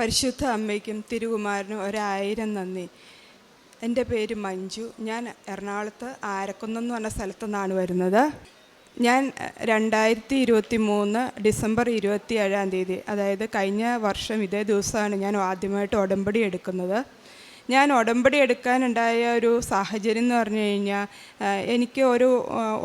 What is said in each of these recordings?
പരിശുദ്ധ അമ്മയ്ക്കും തിരുകുമാരനും ഒരായിരം നന്ദി. എന്റെ പേര് മഞ്ജു. ഞാൻ എറണാകുളത്ത് ആരക്കുന്നം എന്ന് പറഞ്ഞ സ്ഥലത്തു നിന്നാണ് വരുന്നത്. ഞാൻ രണ്ടായിരത്തി ഇരുപത്തി മൂന്ന് ഡിസംബർ ഇരുപത്തി ഏഴാം തീയതി അതായത് കഴിഞ്ഞ വർഷം ഇതേ ദിവസമാണ് ഞാൻ ആദ്യമായിട്ട് ഉടമ്പടി എടുക്കുന്നത്. ഞാൻ ഉടമ്പടി എടുക്കാനുണ്ടായ ഒരു സാഹചര്യം എന്ന് പറഞ്ഞു കഴിഞ്ഞാൽ എനിക്ക് ഒരു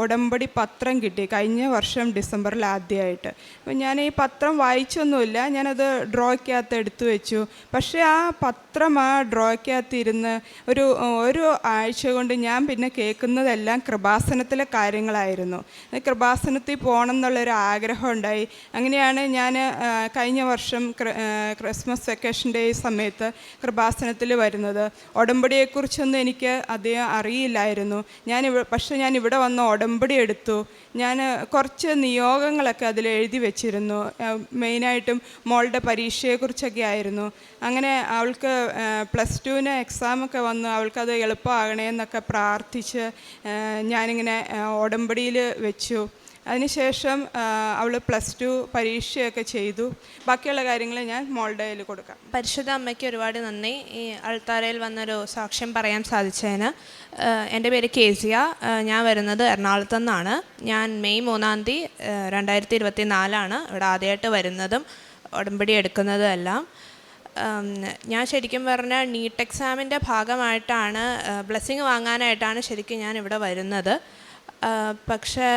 ഉടമ്പടി പത്രം കിട്ടി കഴിഞ്ഞ വർഷം ഡിസംബറിൽ ആദ്യമായിട്ട്. അപ്പം ഞാൻ ഈ പത്രം വായിച്ചൊന്നുമില്ല ഞാനത് ഡ്രോയ്ക്കകത്ത് എടുത്തു വെച്ചു. പക്ഷേ ആ പത്രം ആ ഡ്രോയ്ക്കകത്ത് ഇരുന്ന് ഒരു ഒരു ആഴ്ച കൊണ്ട് ഞാൻ പിന്നെ കേൾക്കുന്നതെല്ലാം കൃപാസനത്തിലെ കാര്യങ്ങളായിരുന്നു. കൃപാസനത്തിൽ പോകണം എന്നുള്ളൊരു ആഗ്രഹം ഉണ്ടായി. അങ്ങനെയാണ് ഞാൻ കഴിഞ്ഞ വർഷം ക്രിസ്മസ് വെക്കേഷന്റെ സമയത്ത് കൃപാസനത്തിൽ വരുന്നത്. ഉടമ്പടിയെക്കുറിച്ചൊന്നും എനിക്ക് അധികം അറിയില്ലായിരുന്നു. ഞാൻ പക്ഷേ ഞാൻ ഇവിടെ വന്ന് ഉടമ്പടി എടുത്തു. ഞാൻ കുറച്ച് നിയോഗങ്ങളൊക്കെ അതിൽ എഴുതി വെച്ചിരുന്നു. മെയിനായിട്ടും മോളുടെ പരീക്ഷയെക്കുറിച്ചൊക്കെ ആയിരുന്നു. അങ്ങനെ അവൾക്ക് പ്ലസ് ടുവിന് എക്സാമൊക്കെ വന്നു. അവൾക്കത് എളുപ്പമാകണേ എന്നൊക്കെ പ്രാർത്ഥിച്ച് ഞാനിങ്ങനെ ഉടമ്പടിയിൽ വെച്ചു. അതിനുശേഷം അവൾ പ്ലസ് ടു പരീക്ഷയൊക്കെ ചെയ്തു. ബാക്കിയുള്ള കാര്യങ്ങൾ ഞാൻ മോൾഡയിൽ കൊടുക്കാം. പരിശുദ്ധ അമ്മയ്ക്ക് ഒരുപാട് നന്ദി. ഈ അൾത്താരയിൽ വന്നൊരു സാക്ഷ്യം പറയാൻ സാധിച്ചതിന്. എന്റെ പേര് കേസിയ. ഞാൻ വരുന്നത് എറണാകുളത്തു നിന്നാണ്. ഞാൻ മെയ് മൂന്നാം തീയതി രണ്ടായിരത്തി ഇരുപത്തി നാലാണ് ഇവിടെ ആദ്യമായിട്ട് വരുന്നതും ഉടമ്പടി എടുക്കുന്നതും എല്ലാം. ഞാൻ ശരിക്കും പറഞ്ഞാൽ നീറ്റ് എക്സാമിന്റെ ഭാഗമായിട്ടാണ് ബ്ലെസ്സിങ് വാങ്ങാനായിട്ടാണ് ശരിക്കും ഞാൻ ഇവിടെ വരുന്നത്. പക്ഷേ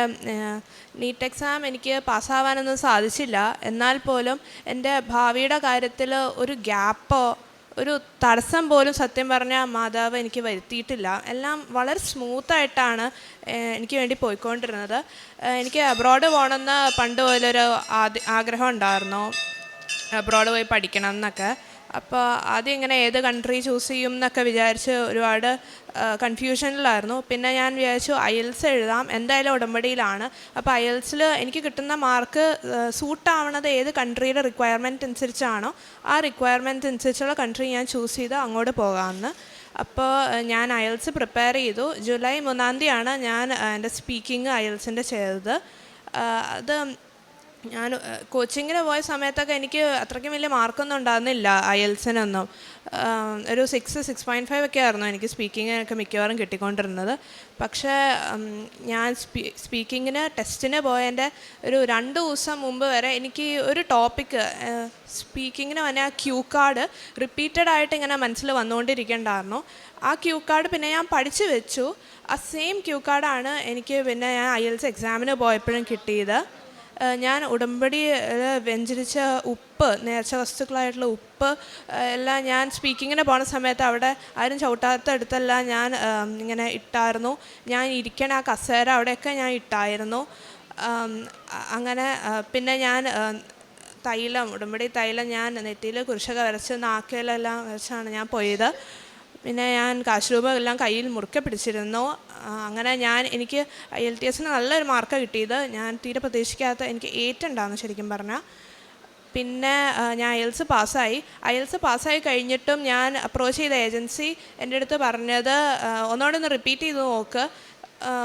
നീറ്റ് എക്സാം എനിക്ക് പാസ്സാവാനൊന്നും സാധിച്ചില്ല. എന്നാൽ പോലും എന്റെ ഭാവിയുടെ കാര്യത്തിൽ ഒരു ഗ്യാപ്പോ ഒരു തടസ്സം പോലും സത്യം പറഞ്ഞാൽ മാതാവ് എനിക്ക് വരുത്തിയിട്ടില്ല. എല്ലാം വളരെ സ്മൂത്തായിട്ടാണ് എനിക്ക് വേണ്ടി പോയിക്കൊണ്ടിരുന്നത്. എനിക്ക് അബ്രോഡ് പോകണമെന്ന് പണ്ട് പോലൊരു ആഗ്രഹം ഉണ്ടായിരുന്നു. അബ്രോഡ് പോയി പഠിക്കണം എന്നൊക്കെ. അപ്പോൾ ആദ്യം ഇങ്ങനെ ഏത് കൺട്രി ചൂസ് ചെയ്യും എന്നൊക്കെ വിചാരിച്ച് ഒരുപാട് കൺഫ്യൂഷനിലായിരുന്നു പിന്നെ ഞാൻ വിചാരിച്ചു അയൽസ് എഴുതാം. എന്തായാലും ഉടമ്പടിയിലാണ്. അപ്പോൾ അയൽസിൽ എനിക്ക് കിട്ടുന്ന മാർക്ക് സൂട്ടാവണത് ഏത് കൺട്രിയുടെ റിക്വയർമെന്റ് അനുസരിച്ചാണോ ആ റിക്വയർമെന്റ് അനുസരിച്ചുള്ള കൺട്രി ഞാൻ ചൂസ് ചെയ്ത് അങ്ങോട്ട് പോകാമെന്ന്. അപ്പോൾ ഞാൻ അയൽസ് പ്രിപ്പയർ ചെയ്തു. ജൂലൈ മൂന്നാം തീയതിയാണ് ഞാൻ എന്റെ സ്പീക്കിംഗ് അയൽസിന്റെ ചെയ്തത്. അത് ഞാൻ കോച്ചിങ്ങിന് പോയ സമയത്തൊക്കെ എനിക്ക് അത്രയ്ക്കും വലിയ മാർക്കൊന്നും ഉണ്ടായിരുന്നില്ല അയൽസിനൊന്നും. ഒരു സിക്സ് സിക്സ് പോയിന്റ് ഫൈവ് ഒക്കെ ആയിരുന്നു എനിക്ക് സ്പീക്കിങ്ങിനൊക്കെ മിക്കവാറും കിട്ടിക്കൊണ്ടിരുന്നത്. പക്ഷേ ഞാൻ സ്പീ സ്പീക്കിങ്ങിന് ടെസ്റ്റിന് പോയതിന്റെ ഒരു രണ്ട് ദിവസം മുമ്പ് വരെ എനിക്ക് ഒരു ടോപ്പിക്ക് സ്പീക്കിങ്ങിന് വന്നെ ആ ക്യൂ കാർഡ് റിപ്പീറ്റഡ് ആയിട്ട് ഇങ്ങനെ മനസ്സിൽ വന്നുകൊണ്ടിരിക്കേണ്ടായിരുന്നു. ആ ക്യൂ കാർഡ് പിന്നെ ഞാൻ പഠിച്ചു വെച്ചു. ആ സെയിം ക്യൂ കാർഡാണ് എനിക്ക് പിന്നെ ഞാൻ ഐ എൽസ് എക്സാമിന് പോയപ്പോഴും കിട്ടിയത്. ഞാൻ ഉടമ്പടി വ്യഞ്ചരിച്ച ഉപ്പ് നേർച്ച വസ്തുക്കളായിട്ടുള്ള ഉപ്പ് എല്ലാം ഞാൻ സ്പീക്കിങ്ങിന് പോണ സമയത്ത് അവിടെ ആരും ചവിട്ടാത്ത അടുത്തെല്ലാം ഞാൻ ഇങ്ങനെ ഇട്ടായിരുന്നു. ഞാൻ ഇരിക്കണ ആ കസേര അവിടെയൊക്കെ ഞാൻ ഇട്ടായിരുന്നു. അങ്ങനെ പിന്നെ ഞാൻ തൈലം ഉടമ്പടി തൈലം ഞാൻ നെറ്റിയിൽ കുരിശൊക്കെ വരച്ച് നാക്കിലെല്ലാം വരച്ചാണ് ഞാൻ പോയത്. പിന്നെ ഞാൻ കാശ് കയ്യിൽ മുറുക്കെ പിടിച്ചിരുന്നു. അങ്ങനെ ഞാൻ എനിക്ക് ഐ എൽ ടി എസിന് നല്ലൊരു മാർക്ക് കിട്ടിയത്. ഞാൻ തീരെ പ്രതീക്ഷിക്കാത്ത എനിക്ക് ഏറ്റുണ്ടായിരുന്നു ശരിക്കും പറഞ്ഞാൽ പിന്നെ ഞാൻ ഞാൻ എൽസ് പാസ്സായി. എൽസ് പാസ്സായി കഴിഞ്ഞിട്ടും ഞാൻ അപ്രോച്ച് ചെയ്ത ഏജൻസി എന്റെ അടുത്ത് പറഞ്ഞത് ഒന്നുകൂടെ ഒന്ന് റിപ്പീറ്റ് ചെയ്ത് നോക്ക്.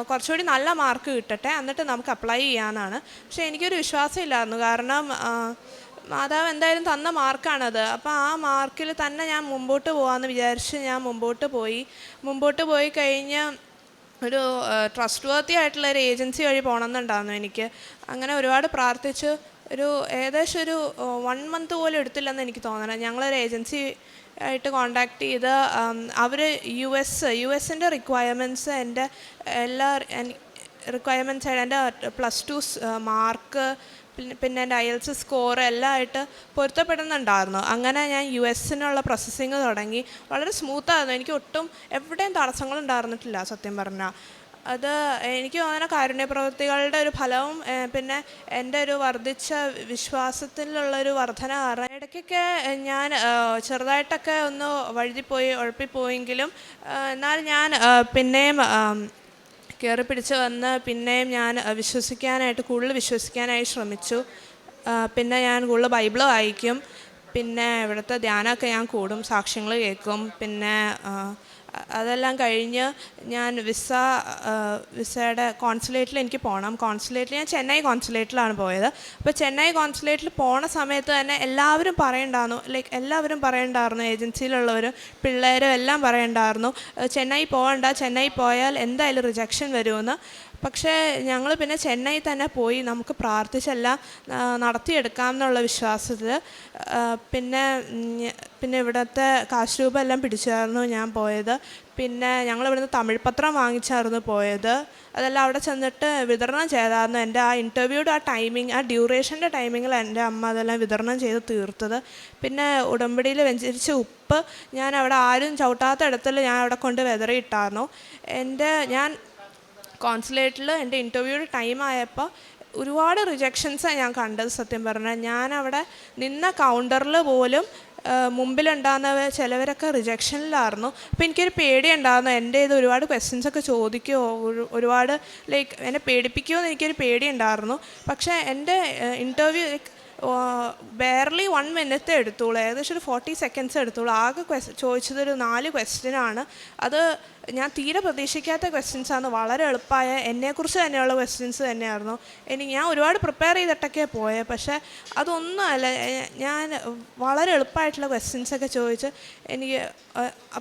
കുറച്ചുകൂടി നല്ല മാർക്ക് കിട്ടട്ടെ എന്നിട്ട് നമുക്ക് അപ്ലൈ ചെയ്യാനാണ് പക്ഷേ എനിക്കൊരു വിശ്വാസമില്ലായിരുന്നു കാരണം മാതാവ് എന്തായാലും തന്ന മാർക്കാണത്. അപ്പോൾ ആ മാർക്കിൽ തന്നെ ഞാൻ മുമ്പോട്ട് പോകാമെന്ന് വിചാരിച്ച് ഞാൻ മുമ്പോട്ട് പോയി. മുമ്പോട്ട് പോയി കഴിഞ്ഞ് ഒരു ട്രസ്റ്റ് വർത്തി ആയിട്ടുള്ള ഒരു ഏജൻസി വഴി പോകണമെന്നുണ്ടായിരുന്നു എനിക്ക്. അങ്ങനെ ഒരുപാട് പ്രാർത്ഥിച്ച് ഒരു ഏകദേശം ഒരു വൺ മന്ത് പോലും എടുത്തില്ലെന്ന് എനിക്ക് തോന്നണം. ഞങ്ങളൊരു ഏജൻസി ആയിട്ട് കോണ്ടാക്ട് ചെയ്ത് അവർ യു എസ് യു എസിന്റെ റിക്വയർമെന്റ്സ് എന്റെ എല്ലാ റിക്വയർമെന്റ്സ് ആയിട്ട് എന്റെ പ്ലസ് ടു മാർക്ക് പിന്നെ എന്റെ അയൽസ് സ്കോർ എല്ലാം ആയിട്ട് പൊരുത്തപ്പെടുന്നുണ്ടായിരുന്നു. അങ്ങനെ ഞാൻ യു എസിനുള്ള പ്രോസസ്സിങ് തുടങ്ങി. വളരെ സ്മൂത്തായിരുന്നു എനിക്ക് ഒട്ടും എവിടെയും തടസ്സങ്ങളുണ്ടായിരുന്നിട്ടില്ല സത്യം പറഞ്ഞാൽ അത് എനിക്ക് തോന്നുന്ന കാരുണ്യ പ്രവൃത്തികളുടെ ഒരു ഫലവും പിന്നെ എന്റെ ഒരു വർദ്ധിച്ച വിശ്വാസത്തിലുള്ളൊരു വർധന കാരണം. ഇടയ്ക്കൊക്കെ ഞാൻ ചെറുതായിട്ടൊക്കെ ഒന്ന് വഴുതിപ്പോയി ഉഴപ്പിപ്പോയെങ്കിലും എന്നാൽ ഞാൻ പിന്നെയും കയറി പിടിച്ച് വന്ന് പിന്നെയും ഞാൻ വിശ്വസിക്കാനായിട്ട് കൂടുതൽ വിശ്വസിക്കാനായി ശ്രമിച്ചു. പിന്നെ ഞാൻ കൂടുതൽ ബൈബിൾ വായിക്കും. പിന്നെ ഇവിടുത്തെ ധ്യാനമൊക്കെ ഞാൻ കൂടും സാക്ഷ്യങ്ങൾ കേൾക്കും. പിന്നെ അതെല്ലാം കഴിഞ്ഞ് ഞാൻ വിസ വിസയുടെ കോൺസുലേറ്റിൽ എനിക്ക് പോകണം കോൺസുലേറ്റിൽ ഞാൻ ചെന്നൈ കോൺസുലേറ്റിലാണ് പോയത്. അപ്പോൾ ചെന്നൈ കോൺസുലേറ്റിൽ പോണ സമയത്ത് തന്നെ എല്ലാവരും പറയണ്ടായിരുന്നു ലൈക്ക് എല്ലാവരും പറയണ്ടായിരുന്നു ഏജൻസിയിലുള്ളവരും പിള്ളേരും എല്ലാം പറയണ്ടായിരുന്നു. ചെന്നൈ പോകണ്ട ചെന്നൈ പോയാൽ എന്തായാലും റിജക്ഷൻ വരുമെന്ന്. പക്ഷേ ഞങ്ങൾ പിന്നെ ചെന്നൈ തന്നെ പോയി നമുക്ക് പ്രാർത്ഥിച്ചെല്ലാം നടത്തിയെടുക്കാം എന്നുള്ള വിശ്വാസത്തിൽ. പിന്നെ പിന്നെ ഇവിടുത്തെ കാശ് രൂപ എല്ലാം പിടിച്ചായിരുന്നു ഞാൻ പോയത്. പിന്നെ ഞങ്ങൾ ഇവിടുന്ന് തമിഴ് പത്രം വാങ്ങിച്ചായിരുന്നു പോയത്. അതെല്ലാം അവിടെ ചെന്നിട്ട് വിതരണം ചെയ്തായിരുന്നു. എന്റെ ആ ഇന്റർവ്യൂയുടെ ആ ടൈമിങ് ആ ഡ്യൂറേഷന്റെ ടൈമിങ്ങിൽ എന്റെ അമ്മ അതെല്ലാം വിതരണം ചെയ്ത് തീർത്തത്. പിന്നെ ഉടമ്പടിയിൽ വെഞ്ചരിച്ച ഉപ്പ് ഞാൻ അവിടെ ആരും ചവിട്ടാത്ത ഇടത്തിൽ ഞാൻ അവിടെ കൊണ്ട് വിതറിയിട്ടായിരുന്നു. എന്റെ ഞാൻ കോൺസുലേറ്റിൽ എന്റെ ഇന്റർവ്യൂയുടെ ടൈം ആയപ്പോൾ ഒരുപാട് റിജക്ഷൻസാണ് ഞാൻ കണ്ടത് സത്യം പറഞ്ഞാൽ. ഞാൻ അവിടെ നിന്ന കൗണ്ടറിൽ പോലും മുമ്പിലുണ്ടാകുന്ന ചിലവരൊക്കെ റിജക്ഷനിലായിരുന്നു അപ്പോൾ എനിക്കൊരു പേടി ഉണ്ടായിരുന്നു എന്റെ ഇത് ഒരുപാട് ക്വസ്റ്റ്യൻസ് ഒക്കെ ചോദിക്കുമോ ഒരു- ഒരുപാട് ലൈക്ക് എന്നെ പേടിപ്പിക്കുമോ എന്ന് എനിക്കൊരു പേടി ഉണ്ടായിരുന്നു പക്ഷേ എന്റെ interview like barely one minute എടുത്തോളൂ ഏകദേശം ഒരു ഫോർട്ടി സെക്കൻഡ്സ് എടുത്തോളൂ ആകെ ക്വസ് ചോദിച്ചത് ഒരു നാല് ക്വസ്റ്റ്യനാണ് അത് ഞാൻ തീരെ പ്രതീക്ഷിക്കാത്ത ക്വസ്റ്റ്യൻസാണ് വളരെ എളുപ്പമായ എന്നെക്കുറിച്ച് തന്നെയുള്ള ക്വസ്റ്റ്യൻസ് തന്നെയായിരുന്നു. എനിക്ക് ഞാൻ ഒരുപാട് പ്രിപ്പയർ ചെയ്തിട്ടൊക്കെ പോയത് പക്ഷേ അതൊന്നുമല്ല ഞാൻ വളരെ എളുപ്പമായിട്ടുള്ള ക്വസ്റ്റ്യൻസൊക്കെ ചോദിച്ച് എനിക്ക്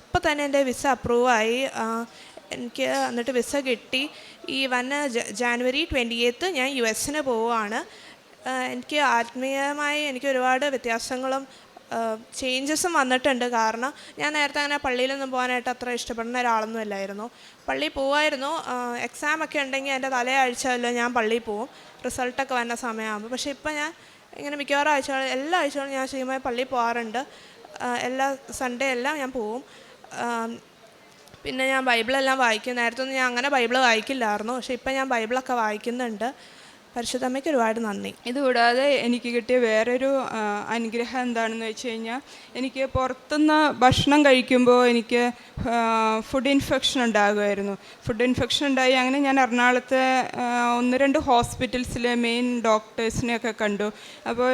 അപ്പം തന്നെ എന്റെ വിസ അപ്രൂവായി എനിക്ക് എന്നിട്ട് വിസ കിട്ടി. ഈ വന്ന ജാനുവരി ട്വന്റി എയ്ത്ത് ഞാൻ യു എസിന് പോവുകയാണ്. എനിക്ക് ആത്മീയമായി എനിക്ക് ഒരുപാട് വ്യത്യാസങ്ങളും ചേഞ്ചസും വന്നിട്ടുണ്ട്. കാരണം ഞാൻ നേരത്തെ അങ്ങനെ പള്ളിയിലൊന്നും പോകാനായിട്ട് അത്ര ഇഷ്ടപ്പെടുന്ന ഒരാളൊന്നും അല്ലായിരുന്നു പള്ളിയിൽ പോവായിരുന്നു. എക്സാം ഒക്കെ ഉണ്ടെങ്കിൽ എന്റെ തലേ ഞാൻ പള്ളിയിൽ പോവും. റിസൾട്ടൊക്കെ വന്ന സമയമാകുമ്പോൾ. പക്ഷേ ഇപ്പം ഞാൻ ഇങ്ങനെ മിക്കവാറും ആഴ്ചകൾ എല്ലാ ആഴ്ചകളും ഞാൻ ചെയ്യുമ്പോൾ പള്ളിയിൽ പോകാറുണ്ട് എല്ലാ സൺഡേ എല്ലാം ഞാൻ പോവും. പിന്നെ ഞാൻ ബൈബിളെല്ലാം വായിക്കും. നേരത്തെ ഒന്നും ഞാൻ അങ്ങനെ ബൈബിൾ വായിക്കില്ലായിരുന്നു. പക്ഷേ ഇപ്പം ഞാൻ ബൈബിളൊക്കെ വായിക്കുന്നുണ്ട്. പരിശുദ്ധമ്മയ്ക്ക് ഒരുപാട് നന്ദി. ഇതുകൂടാതെ എനിക്ക് കിട്ടിയ വേറൊരു അനുഗ്രഹം എന്താണെന്ന് വെച്ച് കഴിഞ്ഞാൽ എനിക്ക് പുറത്തുനിന്ന് ഭക്ഷണം കഴിക്കുമ്പോൾ എനിക്ക് ഫുഡ് ഇൻഫെക്ഷൻ ഉണ്ടാകുമായിരുന്നു. ഫുഡ് ഇൻഫെക്ഷൻ ഉണ്ടായി. അങ്ങനെ ഞാൻ എറണാകുളത്തെ ഒന്ന് രണ്ട് ഹോസ്പിറ്റൽസിലെ മെയിൻ ഡോക്ടേഴ്സിനെയൊക്കെ കണ്ടു. അപ്പോൾ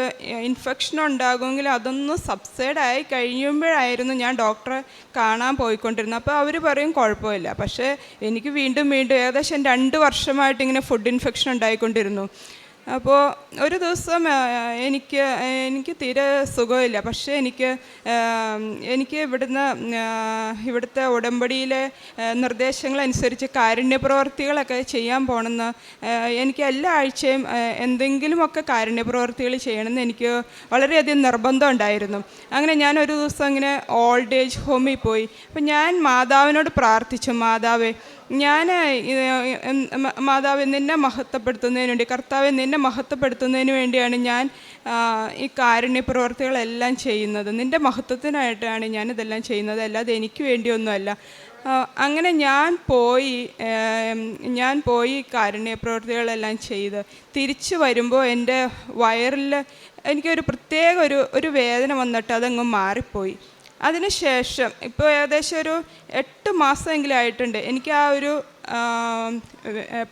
ഇൻഫെക്ഷൻ ഉണ്ടാകുമെങ്കിൽ അതൊന്ന് സബ്സൈഡായി കഴിയുമ്പോഴായിരുന്നു ഞാൻ ഡോക്ടറെ കാണാൻ പോയിക്കൊണ്ടിരുന്നത്. അപ്പോൾ അവർ പറയും കുഴപ്പമില്ല. പക്ഷേ എനിക്ക് വീണ്ടും വീണ്ടും ഏകദേശം രണ്ട് വർഷമായിട്ട് ഇങ്ങനെ ഫുഡ് ഇൻഫെക്ഷൻ ഉണ്ടായിക്കൊണ്ടിരുന്നു. അപ്പോൾ ഒരു ദിവസം എനിക്ക് എനിക്ക് തീരെ സുഖമില്ല. പക്ഷേ എനിക്ക് എനിക്ക് ഇവിടുന്ന് ഇവിടുത്തെ ഉടമ്പടിയിലെ നിർദ്ദേശങ്ങളനുസരിച്ച് കാരുണ്യ പ്രവർത്തികളൊക്കെ ചെയ്യാൻ പോകണമെന്ന് എനിക്ക് എല്ലാ ആഴ്ചയും എന്തെങ്കിലുമൊക്കെ കാരുണ്യ പ്രവർത്തികൾ ചെയ്യണമെന്ന് എനിക്ക് വളരെയധികം നിർബന്ധം ഉണ്ടായിരുന്നു. അങ്ങനെ ഞാൻ ഒരു ദിവസം ഇങ്ങനെ ഓൾഡ് ഏജ് ഹോമിൽ പോയി. അപ്പം ഞാൻ മാതാവിനോട് പ്രാർത്ഥിച്ചു മാതാവേ ഞാൻ മാതാവ് നിന്നെ മഹത്വപ്പെടുത്തുന്നതിന് വേണ്ടി കർത്താവെ നിന്നെ മഹത്വപ്പെടുത്തുന്നതിന് വേണ്ടിയാണ് ഞാൻ ഈ കാരുണ്യ പ്രവർത്തികളെല്ലാം ചെയ്യുന്നത്. നിന്റെ മഹത്വത്തിനായിട്ടാണ് ഞാനിതെല്ലാം ചെയ്യുന്നത്. അല്ലാതെ എനിക്ക് വേണ്ടിയൊന്നുമല്ല. അങ്ങനെ ഞാൻ പോയി ഞാൻ പോയി കാരുണ്യ പ്രവർത്തികളെല്ലാം ചെയ്ത്. തിരിച്ചു വരുമ്പോൾ എന്റെ വയറിൽ എനിക്കൊരു പ്രത്യേക ഒരു ഒരു വേദന വന്നിട്ട് അതങ്ങ് മാറിപ്പോയി. അതിനുശേഷം ഇപ്പോൾ ഏകദേശം ഒരു എട്ട് മാസമെങ്കിലും ആയിട്ടുണ്ട്. എനിക്ക് ആ ഒരു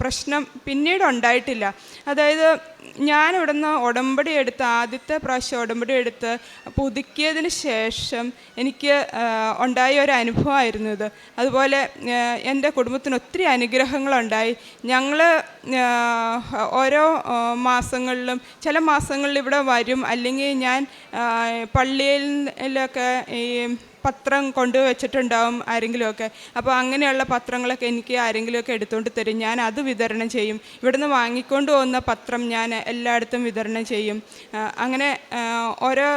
പ്രശ്നം പിന്നീട് ഉണ്ടായിട്ടില്ല അതായത് ഞാൻ ഇവിടുന്ന് ഉടമ്പടി എടുത്ത് ആദ്യത്തെ പ്രാവശ്യം ഉടമ്പടി എടുത്ത് പുതുക്കിയതിന് ശേഷം എനിക്ക് ഉണ്ടായ ഒരു അനുഭവമായിരുന്നു ഇത്. അതുപോലെ എന്റെ കുടുംബത്തിന് ഒത്തിരി അനുഗ്രഹങ്ങളുണ്ടായി. ഞങ്ങൾ ഓരോ മാസങ്ങളിലും ചില മാസങ്ങളിൽ ഇവിടെ വരും. അല്ലെങ്കിൽ ഞാൻ പള്ളിയിലൊക്കെ ഈ പത്രം കൊണ്ടുവച്ചിട്ടുണ്ടാവും ആരെങ്കിലുമൊക്കെ. അപ്പോൾ അങ്ങനെയുള്ള പത്രങ്ങളൊക്കെ എനിക്ക് ആരെങ്കിലുമൊക്കെ എടുത്തുകൊണ്ട് തരും. ഞാൻ അത് വിതരണം ചെയ്യും. ഇവിടുന്ന് വാങ്ങിക്കൊണ്ട് പോകുന്ന പത്രം ഞാൻ എല്ലായിടത്തും വിതരണം ചെയ്യും. അങ്ങനെ ഓരോ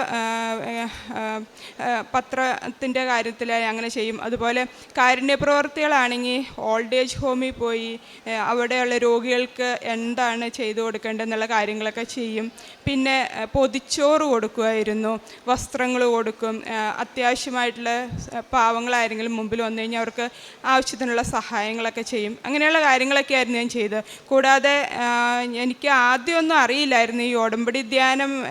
പത്രത്തിന്റെ കാര്യത്തിലായി അങ്ങനെ ചെയ്യും. അതുപോലെ കാരുണ്യ പ്രവർത്തികളാണെങ്കിൽ ഓൾഡ് ഏജ് ഹോമിൽ പോയി അവിടെയുള്ള രോഗികൾക്ക് എന്താണ് ചെയ്തു കൊടുക്കേണ്ടതെന്നുള്ള കാര്യങ്ങളൊക്കെ ചെയ്യും. പിന്നെ പൊതിച്ചോറ് കൊടുക്കുമായിരുന്നു. വസ്ത്രങ്ങൾ കൊടുക്കും. അത്യാവശ്യമായിട്ടുള്ള സ- പാവങ്ങളാരെങ്കിലും മുമ്പിൽ വന്നു കഴിഞ്ഞാൽ അവർക്ക് ആവശ്യത്തിനുള്ള സഹായങ്ങളൊക്കെ ചെയ്യും. അങ്ങനെയുള്ള കാര്യങ്ങളൊക്കെ ആയിരുന്നു ഞാൻ ചെയ്തത്. കൂടാതെ എനിക്ക് ആദ്യമൊന്നും അറിയില്ലായിരുന്നു ഈ ഉടമ്പടി ധ്യാനം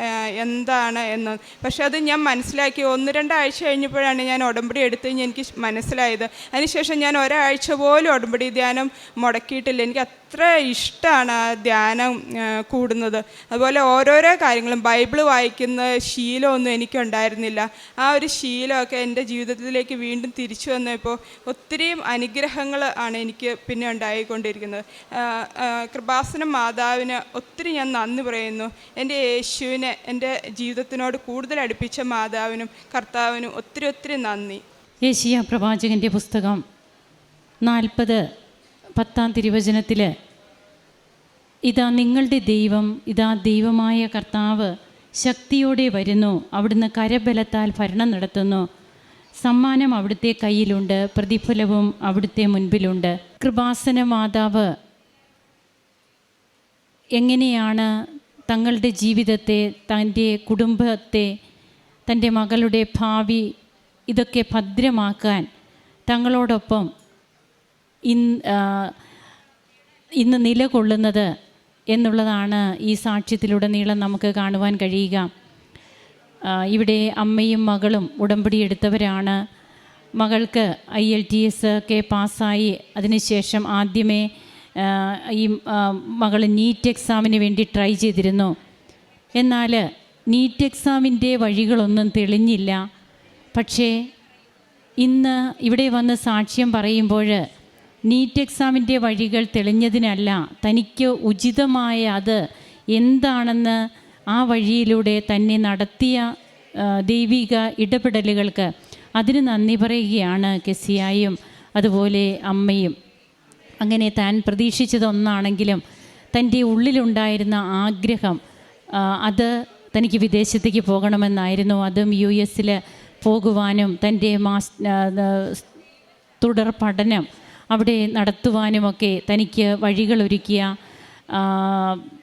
എന്താണ് എന്ന്. പക്ഷെ അത് ഞാൻ മനസ്സിലാക്കി. ഒന്ന് രണ്ടാഴ്ച കഴിഞ്ഞപ്പോഴാണ് ഞാൻ ഉടമ്പടി എടുത്ത് എനിക്ക് മനസ്സിലായത്. അതിനുശേഷം ഞാൻ ഒരാഴ്ച പോലും ഉടമ്പടി ധ്യാനം മുടക്കിയിട്ടില്ല. എനിക്ക് അത്ര ഇഷ്ടമാണ് ആ ധ്യാനം കൂടുന്നത്. അതുപോലെ ഓരോരോ കാര്യങ്ങളും ബൈബിൾ വായിക്കുന്ന ശീലമൊന്നും എനിക്കുണ്ടായിരുന്നില്ല. ആ ഒരു ശീലമൊക്കെ എന്റെ ജീവിതത്തിലേക്ക് വീണ്ടും തിരിച്ചു വന്നപ്പോൾ ഒത്തിരിയും അനുഗ്രഹങ്ങൾ ആണ് എനിക്ക് പിന്നെ ഉണ്ടായിക്കൊണ്ടിരിക്കുന്നത്. കൃപാസന മാതാവിന് ഒത്തിരി ഞാൻ നന്ദി പറയുന്നു. എന്റെ യേശുവിനെ എന്റെ ജീവിതത്തിനോട് കൂടുതൽ അടുപ്പിച്ച മാതാവിനും കർത്താവിനും ഒത്തിരി ഒത്തിരി നന്ദി. യേശിയ പ്രവാചകന്റെ പുസ്തകം നാൽപ്പത് പത്താം തിരുവചനത്തിൽ ഇതാ നിങ്ങളുടെ ദൈവം ഇതാ ദൈവമായ കർത്താവ് ശക്തിയോടെ വരുന്നു അവിടുന്ന് കരബലത്താൽ ഭരണം നടത്തുന്നു. സമ്മാനം അവിടുത്തെ കയ്യിലുണ്ട് പ്രതിഫലവും അവിടുത്തെ മുൻപിലുണ്ട്. കൃപാസന മാതാവ് എങ്ങനെയാണ് തങ്ങളുടെ ജീവിതത്തെ തന്റെ കുടുംബത്തെ തന്റെ മകളുടെ ഭാവി ഇതൊക്കെ ഭദ്രമാക്കാൻ തങ്ങളോടൊപ്പം ഇന്ന് നിലകൊള്ളുന്നത് എന്നുള്ളതാണ് ഈ സാക്ഷ്യത്തിലുടനീളം നമുക്ക് കാണുവാൻ കഴിയുക. ഇവിടെ അമ്മയും മകളും ഉടമ്പടി എടുത്തവരാണ്. മകൾക്ക് ഐ എൽ ടി എസ് ഒക്കെ പാസ്സായി. അതിനുശേഷം ആദ്യമേ ഈ മകൾ നീറ്റ് എക്സാമിന് വേണ്ടി ട്രൈ ചെയ്തിരുന്നു. എന്നാൽ നീറ്റ് എക്സാമിന്റെ വഴികളൊന്നും തെളിഞ്ഞില്ല. പക്ഷേ ഇന്ന് ഇവിടെ വന്ന് സാക്ഷ്യം പറയുമ്പോൾ നീറ്റ് എക്സാമിന്റെ വഴികൾ തെളിഞ്ഞതിനല്ല തനിക്ക് ഉചിതമായ അത് എന്താണെന്ന് ആ വഴിയിലൂടെ തന്നെ നടത്തിയ ദൈവിക ഇടപെടലുകൾക്ക് അതിന് നന്ദി പറയുകയാണ് കെസിയായും അതുപോലെ അമ്മയും. അങ്ങനെ താൻ പ്രതീക്ഷിച്ചതൊന്നാണെങ്കിലും തന്റെ ഉള്ളിലുണ്ടായിരുന്ന ആഗ്രഹം അത് തനിക്ക് വിദേശത്തേക്ക് പോകണമെന്നായിരുന്നു. അതും യു എസിൽ പോകുവാനും തന്റെ മാസ് തുടർ പഠനം അവിടെ നടത്തുവാനുമൊക്കെ തനിക്ക് വഴികളൊരുക്കിയ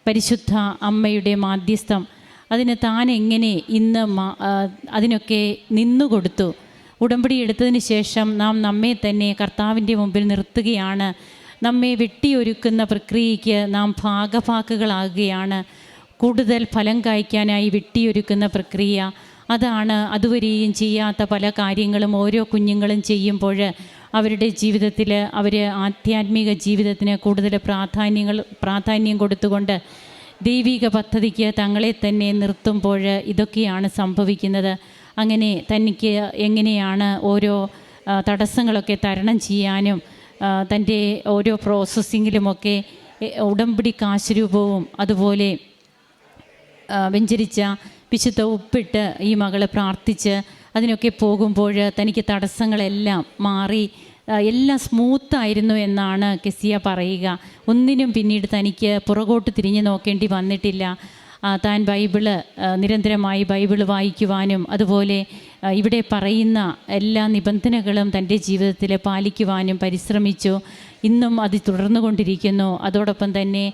പരിശുദ്ധ അമ്മയുടെ മാധ്യസ്ഥം. അതിന് താൻ എങ്ങനെ ഇന്ന് അതിനൊക്കെ നിന്നുകൊടുത്തു ഉടമ്പടി എടുത്തതിന് ശേഷം നാം നമ്മെ തന്നെ കർത്താവിന്റെ മുമ്പിൽ നിർത്തുകയാണ്. നമ്മെ വെട്ടിയൊരുക്കുന്ന പ്രക്രിയയ്ക്ക് നാം ഭാഗഭാക്കുകളാകുകയാണ്. കൂടുതൽ ഫലം കായ്ക്കാനായി വെട്ടിയൊരുക്കുന്ന പ്രക്രിയ. അതാണ് അതുവരെയും ചെയ്യാത്ത പല കാര്യങ്ങളും ഓരോ കുഞ്ഞുങ്ങളും ചെയ്യുമ്പോൾ അവരുടെ ജീവിതത്തിൽ അവർ ആധ്യാത്മിക ജീവിതത്തിന് കൂടുതൽ പ്രാധാന്യങ്ങൾ പ്രാധാന്യം കൊടുത്തുകൊണ്ട് ദൈവിക പദ്ധതിക്ക് തങ്ങളെ തന്നെ നിർത്തുമ്പോൾ ഇതൊക്കെയാണ് സംഭവിക്കുന്നത്. അങ്ങനെ തനിക്ക് എങ്ങനെയാണ് ഓരോ തടസ്സങ്ങളൊക്കെ തരണം ചെയ്യാനും തന്റെ ഓരോ പ്രോസസ്സിങ്ങിലുമൊക്കെ ഉടമ്പടി കാശുരൂപവും അതുപോലെ വെഞ്ചരിച്ച വിശുദ്ധ ഉപ്പിട്ട് ഈ മകളെ പ്രാർത്ഥിച്ച് അതിനൊക്കെ പോകുമ്പോൾ തനിക്ക് തടസ്സങ്ങളെല്ലാം മാറി എല്ലാം സ്മൂത്തായിരുന്നു എന്നാണ് കെസിയ പറയുക. ഒന്നിനും പിന്നീട് തനിക്ക് പുറകോട്ട് തിരിഞ്ഞു നോക്കേണ്ടി വന്നിട്ടില്ല. താൻ ബൈബിൾ നിരന്തരമായി ബൈബിൾ വായിക്കുവാനും അതുപോലെ ഇവിടെ പറയുന്ന എല്ലാ നിബന്ധനകളും തന്റെ ജീവിതത്തിൽ പാലിക്കുവാനും പരിശ്രമിച്ചു. ഇന്നും അത് തുടർന്നു കൊണ്ടിരിക്കുന്നു അതോടൊപ്പം തന്നെ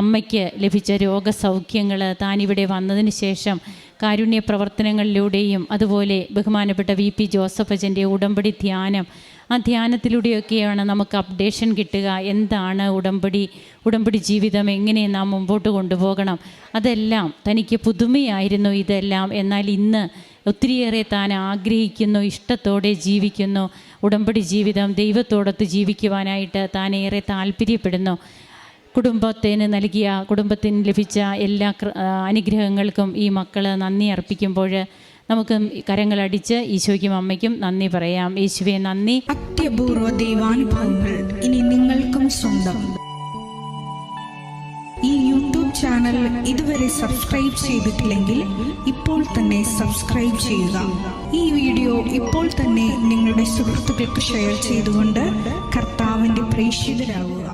അമ്മയ്ക്ക് ലഭിച്ച രോഗസൗഖ്യങ്ങൾ താൻ ഇവിടെ വന്നതിന് ശേഷം കാരുണ്യ പ്രവർത്തനങ്ങളിലൂടെയും അതുപോലെ ബഹുമാനപ്പെട്ട വി പി ജോസഫ് അച്ഛന്റെ ഉടമ്പടി ധ്യാനം ആ ധ്യാനത്തിലൂടെയൊക്കെയാണ് നമുക്ക് അപ്ഡേഷൻ കിട്ടുക. എന്താണ് ഉടമ്പടി? ഉടമ്പടി ജീവിതം എങ്ങനെ നാം മുമ്പോട്ട് കൊണ്ടുപോകണം? അതെല്ലാം തനിക്ക് പുതുമയായിരുന്നു ഇതെല്ലാം. എന്നാൽ ഇന്ന് ഒത്തിരിയേറെ താൻ ആഗ്രഹിക്കുന്നു ഇഷ്ടത്തോടെ ജീവിക്കുന്നു. ഉടമ്പടി ജീവിതം ദൈവത്തോടൊത്ത് ജീവിക്കുവാനായിട്ട് താൻ ഏറെ താല്പര്യപ്പെടുന്നു. കുടുംബത്തിന് നൽകിയ കുടുംബത്തിന് ലഭിച്ച എല്ലാ അനുഗ്രഹങ്ങൾക്കും ഈ മക്കൾ നന്ദി അർപ്പിക്കുമ്പോൾ നമുക്ക് കരങ്ങളടിച്ച് ഈശോയ്ക്കും അമ്മയ്ക്കും നന്ദി പറയാം. യേശുവെ നന്ദി. അത്യപൂർവ ദൈവാനുഭവങ്ങൾ ഇനി നിങ്ങൾക്കും സ്വന്തം. ഈ യൂട്യൂബ് ചാനൽ ഇതുവരെ സബ്സ്ക്രൈബ് ചെയ്തിട്ടില്ലെങ്കിൽ ഇപ്പോൾ തന്നെ സബ്സ്ക്രൈബ് ചെയ്യുക. ഈ വീഡിയോ ഇപ്പോൾ തന്നെ നിങ്ങളുടെ സുഹൃത്തുക്കൾക്ക് ഷെയർ ചെയ്തുകൊണ്ട് കർത്താവിന്റെ പ്രേക്ഷിതരാകുക.